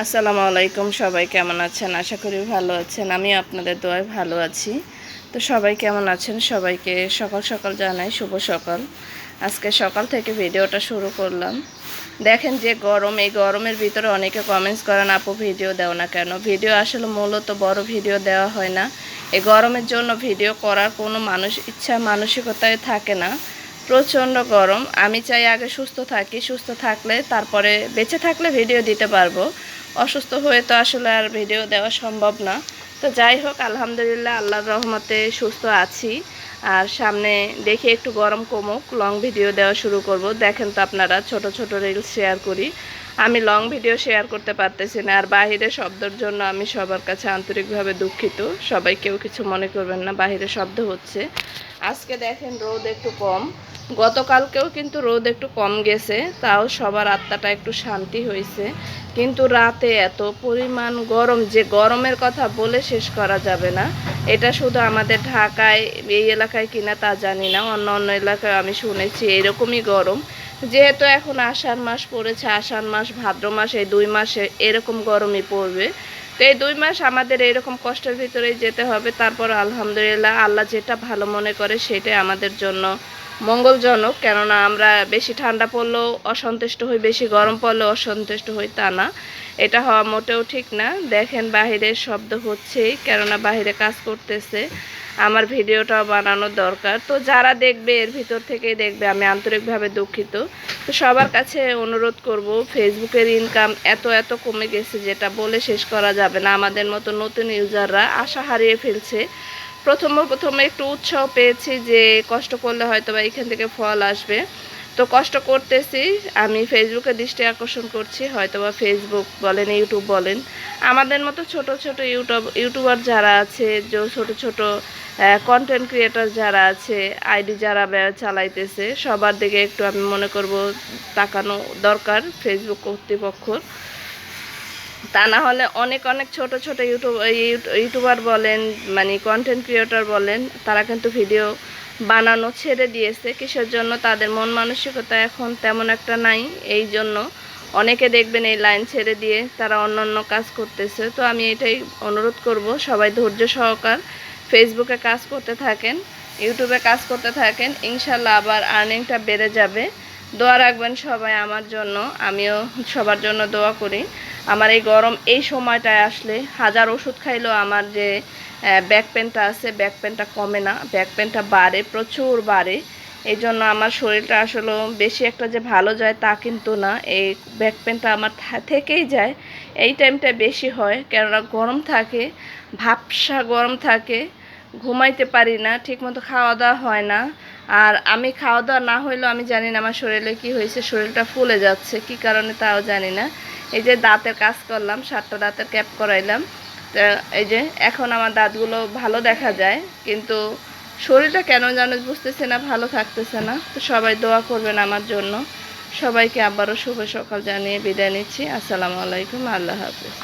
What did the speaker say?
আসসালামু আলাইকুম, সবাই কেমন আছেন? আশা করি ভালো আছেন। আমি আপনাদের দোয়ায় ভালো আছি। তো সবাই কেমন আছেন? সবাইকে সকাল সকাল জানাই শুভ সকাল। আজকে সকাল থেকে ভিডিওটা শুরু করলাম। দেখেন যে গরম, এই গরমের ভিতরে অনেকে কমেন্টস করেন, আপু, ভিডিও দেও না কেন? ভিডিও আসলে মূলত বড় ভিডিও দেওয়া হয় না। এই গরমের জন্য ভিডিও করার কোনো মানুষ, ইচ্ছা মানসিকতায় থাকে না। প্রচণ্ড গরম। আমি চাই আগে সুস্থ থাকি, সুস্থ থাকলে তারপরে বেঁচে থাকলে ভিডিও দিতে পারব। অসুস্থ হয়ে তো আসলে আর ভিডিও দেওয়া সম্ভব না। তো যাই হোক, আলহামদুলিল্লাহ, আল্লাহর রহমতে সুস্থ আছি। আর সামনে দেখি একটু গরম কমুক লং ভিডিও দেওয়া শুরু করব। দেখেন তো আপনারা, ছোট ছোট রিলস শেয়ার করি। আমি লং ভিডিও শেয়ার করতে পারতেছি না, আর বাহিরে শব্দের জন্য আমি সবার কাছে আন্তরিকভাবে দুঃখিত। সবাই কেউ কিছু মনে করবেন না, বাহিরে শব্দ হচ্ছে। আজকে দেখেন রোদ একটু কম। গতকালকেও কিন্তু রোদ একটু কম গেছে, তাও সবার আত্মাটা একটু শান্তি হয়েছে কিন্তু রাতে এত পরিমাণ গরম, যে গরমের কথা বলে শেষ করা যাবে না। এটা শুধু আমাদের ঢাকায়, এই এলাকায় কিনা তা জানি না, অন্য অন্য এলাকায় আমি শুনেছি এরকমই গরম। যেহেতু এখন আষাঢ় মাস পড়েছে, আষাঢ় মাস, ভাদ্র মাস, এই দুই মাসে এরকম গরমই পড়বে। তো এই দুই মাস আমাদের এরকম কষ্টের ভিতরেই যেতে হবে। তারপর আলহামদুলিল্লাহ আল্লাহ যেটা ভালো মনে করে সেটাই আমাদের জন্য মঙ্গলজনক, কেননা আমরা বেশি ঠান্ডা পড়লেও অসন্তুষ্ট হই, বেশি গরম পড়লেও অসন্তুষ্ট হই, তা না। এটা হওয়া মোটেও ঠিক না। দেখেন বাহিরের শব্দ হচ্ছেই, কেননা বাহিরে কাজ করতেছে। আমার ভিডিওটা বানানো দরকার। তো যারা দেখবে, এর ভিতর থেকেই দেখবে, আমি আন্তরিকভাবে দুঃখিত। তো সবার কাছে অনুরোধ করব, ফেসবুকের ইনকাম এত এত কমে গেছে, যেটা বলে শেষ করা যাবে না। আমাদের মতো নতুন ইউজাররা আশা হারিয়ে ফেলছে। প্রথম প্রথমে একটু উৎসাহ পেয়েছি যে কষ্ট করলে হয়তো বা এখান থেকে ফল আসবে। তো কষ্ট করতেছি, আমি ফেসবুকে দৃষ্টি আকর্ষণ করছি হয়তো বা ফেসবুক বলেন ইউটিউব বলেন। আমাদের মতো ছোট ছোট ইউটিউব ইউটিউবার যারা আছে, যে ছোট ছোট কন্টেন্ট ক্রিয়েটার যারা আছে আইডি যারা চালাইতেছে, সবার দিকে একটু আমি মনে করব তাকানো দরকার ফেসবুক কর্তৃপক্ষর। তা না হলে অনেক অনেক ছোট ছোট ইউটিউব ইউটিউবার বলেন মানে কন্টেন্ট ক্রিয়েটর বলেন, তারা কিন্তু ভিডিও বানানো ছেড়ে দিয়েছে। কিসের জন্য? তাদের মন মানসিকতা এখন তেমন একটা নাই, এই জন্য অনেকে দেখবেন এই লাইন ছেড়ে দিয়ে তারা অন্য অন্য কাজ করতেছে। তো আমি এটাই অনুরোধ করব, সবাই ধৈর্য সহকার ফেসবুকে কাজ করতে থাকেন ইউটিউবে কাজ করতে থাকেন, ইনশাল্লাহ আবার আর্নিংটা বেড়ে যাবে। দোয়া রাখবেন সবাই আমার জন্য, আমিও সবার জন্য দোয়া করি। আমার এই গরম এই সময়টায় আসলে হাজার ওষুধ খাইলেও আমার যে ব্যাক পেনটা আছে ব্যাক পেনটা কমে না ব্যাক পেনটা বাড়ে, প্রচুর বাড়ে। এই জন্য আমার শরীরটা আসলে বেশি একটা যে ভালো যায় তা কিন্তু না। এই ব্যাক পেনটা আমার থেকেই যায়। এই টাইমটা বেশি হয়, কেননা গরম থাকে, ভাবসা গরম থাকে, ঘুমাইতে পারি না, ঠিকমতো খাওয়া দাওয়া হয় না। আর আমি খাওয়া দাওয়া না হইলেও আমি জানি না আমার শরীরে কি হয়েছে, শরীরটা ফুলে যাচ্ছে, কি কারণে তাও জানি না। এই যে দাঁতের কাজ করলাম, সাতটা দাঁতের ক্যাপ করাইলাম। এই যে এখন আমার দাঁতগুলো ভালো দেখা যায়, কিন্তু শরীরটা কেন জানো বুঝতেছে না, ভালো থাকতেছে না। তো সবাই দোয়া করবেন আমার জন্য। সবাইকে আবারও শুভ সকাল জানিয়ে বিদায় নিচ্ছি। আসসালামু আলাইকুম, আল্লাহ হাফিজ।